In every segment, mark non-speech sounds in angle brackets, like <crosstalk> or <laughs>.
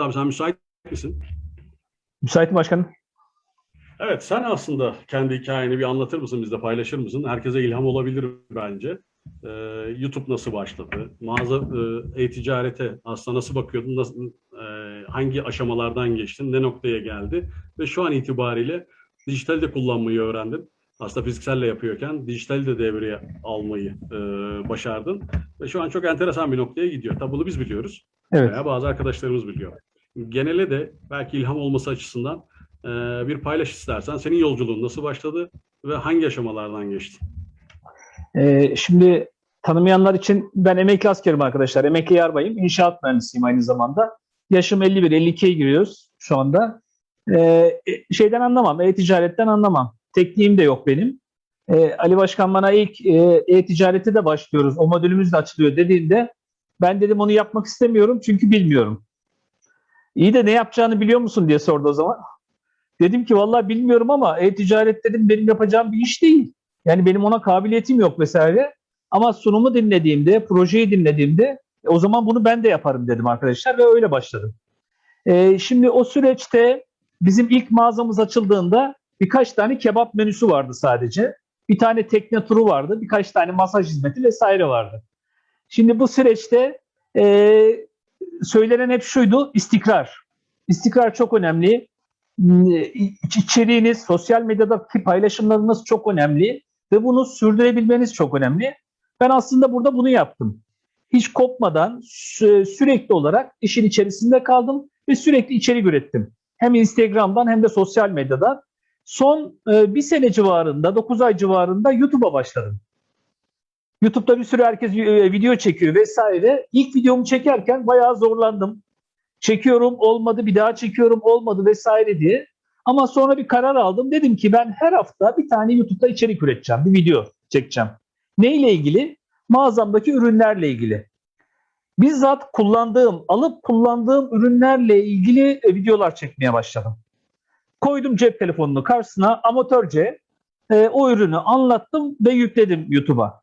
abi sen müsait misin? Müsaitim başkanım. Evet sen aslında kendi hikayeni bir anlatır mısın bizle paylaşır mısın? Herkese ilham olabilir bence. Ee, YouTube nasıl başladı? Mağaza e, e-ticarete aslında nasıl bakıyordun? Nasıl, e, hangi aşamalardan geçtin? Ne noktaya geldi? Ve şu an itibariyle dijital de kullanmayı öğrendin. Aslında fizikselle yapıyorken dijital de devreye almayı e, başardın. Ve şu an çok enteresan bir noktaya gidiyor. Tabi bunu biz biliyoruz. Evet. Veya bazı arkadaşlarımız biliyor. Genele de belki ilham olması açısından e, bir paylaş istersen. Senin yolculuğun nasıl başladı ve hangi aşamalardan geçti? Ee, şimdi tanımayanlar için ben emekli askerim arkadaşlar. Emekli yarbayım. İnşaat mühendisiyim aynı zamanda. Yaşım 51, 52'ye giriyoruz şu anda. Ee, şeyden anlamam, e-ticaretten anlamam. Tekniğim de yok benim. Ee, Ali Başkan bana ilk e, e-ticareti de başlıyoruz. O modülümüz de açılıyor dediğinde ben dedim onu yapmak istemiyorum çünkü bilmiyorum. İyi de ne yapacağını biliyor musun diye sordu o zaman. Dedim ki vallahi bilmiyorum ama e-ticaret dedim benim yapacağım bir iş değil. Yani benim ona kabiliyetim yok vesaire. Ama sunumu dinlediğimde, projeyi dinlediğimde e, o zaman bunu ben de yaparım dedim arkadaşlar ve öyle başladım. Ee, şimdi o süreçte bizim ilk mağazamız açıldığında birkaç tane kebap menüsü vardı sadece. Bir tane tekne turu vardı, birkaç tane masaj hizmeti vesaire vardı. Şimdi bu süreçte e, söylenen hep şuydu, istikrar. İstikrar çok önemli. İç- İçeriğiniz, sosyal medyadaki paylaşımlarınız çok önemli ve bunu sürdürebilmeniz çok önemli. Ben aslında burada bunu yaptım. Hiç kopmadan sü- sürekli olarak işin içerisinde kaldım ve sürekli içerik ürettim. Hem Instagram'dan hem de sosyal medyadan. Son e, bir sene civarında, 9 ay civarında YouTube'a başladım. YouTube'da bir sürü herkes e, video çekiyor vesaire. İlk videomu çekerken bayağı zorlandım. Çekiyorum olmadı, bir daha çekiyorum olmadı vesaire diye. Ama sonra bir karar aldım. Dedim ki ben her hafta bir tane YouTube'da içerik üreteceğim, bir video çekeceğim. Neyle ilgili? Mağazamdaki ürünlerle ilgili. Bizzat kullandığım, alıp kullandığım ürünlerle ilgili e, videolar çekmeye başladım. Koydum cep telefonunu karşısına amatörce e, o ürünü anlattım ve yükledim YouTube'a.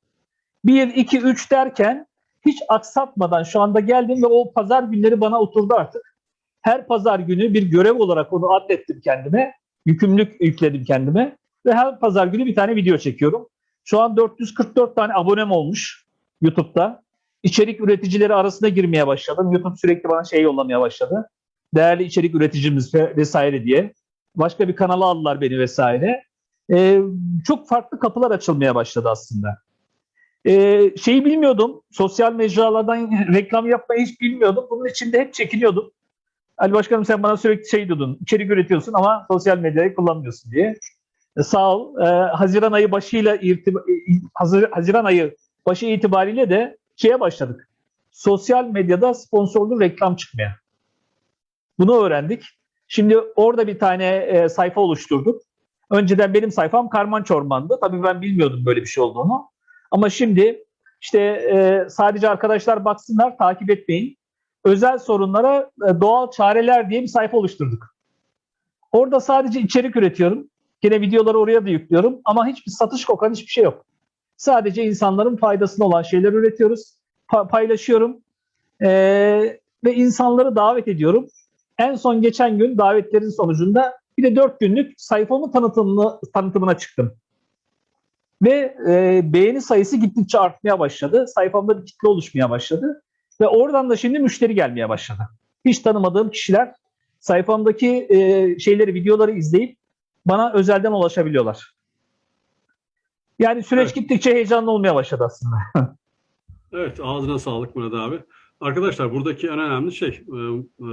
1, 2, 3 derken hiç aksatmadan şu anda geldim ve o pazar günleri bana oturdu artık. Her pazar günü bir görev olarak onu adettim kendime. Yükümlülük yükledim kendime. Ve her pazar günü bir tane video çekiyorum. Şu an 444 tane abonem olmuş YouTube'da. İçerik üreticileri arasına girmeye başladım. YouTube sürekli bana şey yollamaya başladı. Değerli içerik üreticimiz ve- vesaire diye. Başka bir kanala aldılar beni vesaire. Ee, çok farklı kapılar açılmaya başladı aslında. Ee, şeyi bilmiyordum. Sosyal mecralardan reklam yapmayı hiç bilmiyordum. Bunun için de hep çekiniyordum. Ali Başkanım sen bana sürekli şey diyordun. İçerik üretiyorsun ama sosyal medyayı kullanmıyorsun diye. E, sağ ol. E, Haziran ayı başıyla e, Hazir- Haziran ayı başı itibariyle de şeye başladık. Sosyal medyada sponsorlu reklam çıkmaya. Bunu öğrendik. Şimdi orada bir tane e, sayfa oluşturduk. Önceden benim sayfam Karman Çorman'dı. Tabii ben bilmiyordum böyle bir şey olduğunu. Ama şimdi işte e, sadece arkadaşlar baksınlar, takip etmeyin. Özel sorunlara e, doğal çareler diye bir sayfa oluşturduk. Orada sadece içerik üretiyorum. Yine videoları oraya da yüklüyorum ama hiçbir satış kokan hiçbir şey yok. Sadece insanların faydasına olan şeyler üretiyoruz. Pa- paylaşıyorum. Ee, ve insanları davet ediyorum. En son geçen gün davetlerin sonucunda bir de 4 günlük sayfamın tanıtımını, tanıtımına çıktım. Ve e, beğeni sayısı gittikçe artmaya başladı. Sayfamda bir kitle oluşmaya başladı. Ve oradan da şimdi müşteri gelmeye başladı. Hiç tanımadığım kişiler sayfamdaki e, şeyleri, videoları izleyip bana özelden ulaşabiliyorlar. Yani süreç Evet. gittikçe heyecanlı olmaya başladı aslında. <laughs> Evet ağzına sağlık Murat abi. Arkadaşlar buradaki en önemli şey e, e,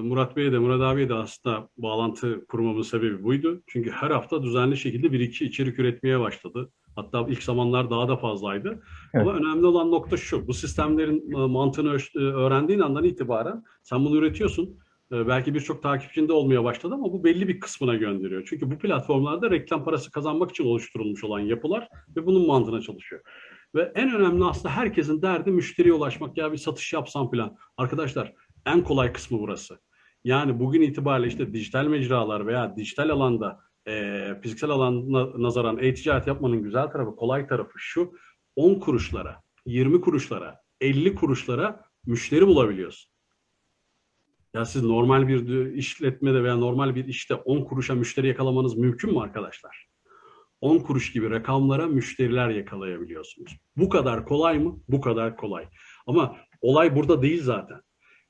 Murat Bey'e de Murat abiye de aslında bağlantı kurmamın sebebi buydu. Çünkü her hafta düzenli şekilde bir iki içerik üretmeye başladı. Hatta ilk zamanlar daha da fazlaydı. Evet. Ama önemli olan nokta şu. Bu sistemlerin e, mantığını e, öğrendiğin andan itibaren sen bunu üretiyorsun. E, Belki birçok takipçinde olmaya başladı ama bu belli bir kısmına gönderiyor. Çünkü bu platformlarda reklam parası kazanmak için oluşturulmuş olan yapılar ve bunun mantığına çalışıyor. Ve en önemli aslında herkesin derdi müşteriye ulaşmak. Ya bir satış yapsam falan. Arkadaşlar en kolay kısmı burası. Yani bugün itibariyle işte dijital mecralar veya dijital alanda e, fiziksel alana nazaran e-ticaret yapmanın güzel tarafı, kolay tarafı şu. 10 kuruşlara, 20 kuruşlara, 50 kuruşlara müşteri bulabiliyorsun. Ya siz normal bir işletmede veya normal bir işte 10 kuruşa müşteri yakalamanız mümkün mü arkadaşlar? 10 kuruş gibi rakamlara müşteriler yakalayabiliyorsunuz. Bu kadar kolay mı? Bu kadar kolay. Ama olay burada değil zaten.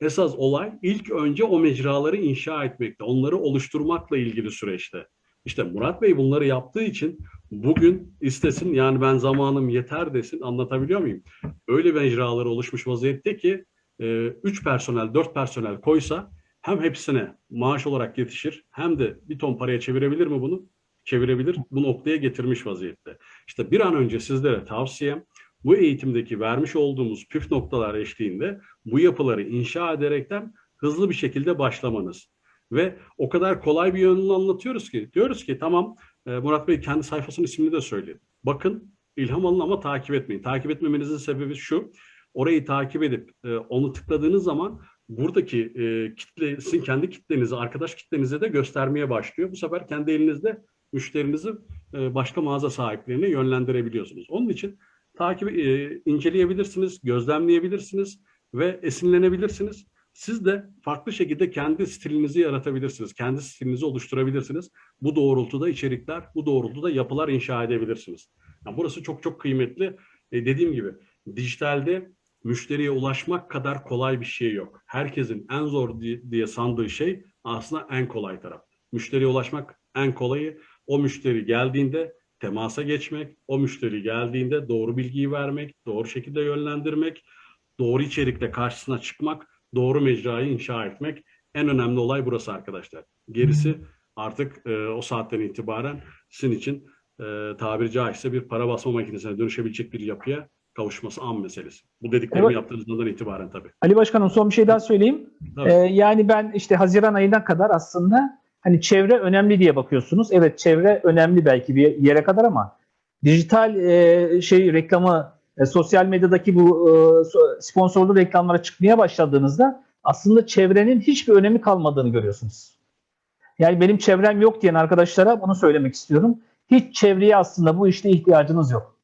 Esas olay ilk önce o mecraları inşa etmekte, onları oluşturmakla ilgili süreçte. İşte Murat Bey bunları yaptığı için bugün istesin yani ben zamanım yeter desin anlatabiliyor muyum? Öyle mecraları oluşmuş vaziyette ki 3 personel, 4 personel koysa hem hepsine maaş olarak yetişir hem de bir ton paraya çevirebilir mi bunu? Çevirebilir. Bu noktaya getirmiş vaziyette. İşte bir an önce sizlere tavsiyem bu eğitimdeki vermiş olduğumuz püf noktalar eşliğinde bu yapıları inşa ederekten hızlı bir şekilde başlamanız. Ve o kadar kolay bir yönünü anlatıyoruz ki diyoruz ki tamam e, Murat Bey kendi sayfasının ismini de söyledi. Bakın ilham alın ama takip etmeyin. Takip etmemenizin sebebi şu. Orayı takip edip e, onu tıkladığınız zaman buradaki e, kitle, sizin kendi kitlenizi, arkadaş kitlenize de göstermeye başlıyor. Bu sefer kendi elinizde müşterinizi e, başka mağaza sahiplerine yönlendirebiliyorsunuz. Onun için takip e, inceleyebilirsiniz, gözlemleyebilirsiniz ve esinlenebilirsiniz. Siz de farklı şekilde kendi stilinizi yaratabilirsiniz. Kendi stilinizi oluşturabilirsiniz. Bu doğrultuda içerikler, bu doğrultuda yapılar inşa edebilirsiniz. Yani burası çok çok kıymetli. E, dediğim gibi dijitalde müşteriye ulaşmak kadar kolay bir şey yok. Herkesin en zor diye sandığı şey aslında en kolay taraf. Müşteriye ulaşmak en kolayı. O müşteri geldiğinde temasa geçmek, o müşteri geldiğinde doğru bilgiyi vermek, doğru şekilde yönlendirmek, doğru içerikle karşısına çıkmak, doğru mecrayı inşa etmek. En önemli olay burası arkadaşlar. Gerisi artık e, o saatten itibaren sizin için e, tabiri caizse bir para basma makinesine dönüşebilecek bir yapıya kavuşması an meselesi. Bu dediklerimi Evet. yaptığınızdan itibaren tabii. Ali Başkanım son bir şey daha söyleyeyim. Tabii. Ee, yani ben işte Haziran ayına kadar aslında hani çevre önemli diye bakıyorsunuz. Evet çevre önemli belki bir yere kadar ama dijital e, şey reklamı e, sosyal medyadaki bu e, so- sponsorlu reklamlara çıkmaya başladığınızda aslında çevrenin hiçbir önemi kalmadığını görüyorsunuz. Yani benim çevrem yok diyen arkadaşlara bunu söylemek istiyorum. Hiç çevreye aslında bu işte ihtiyacınız yok.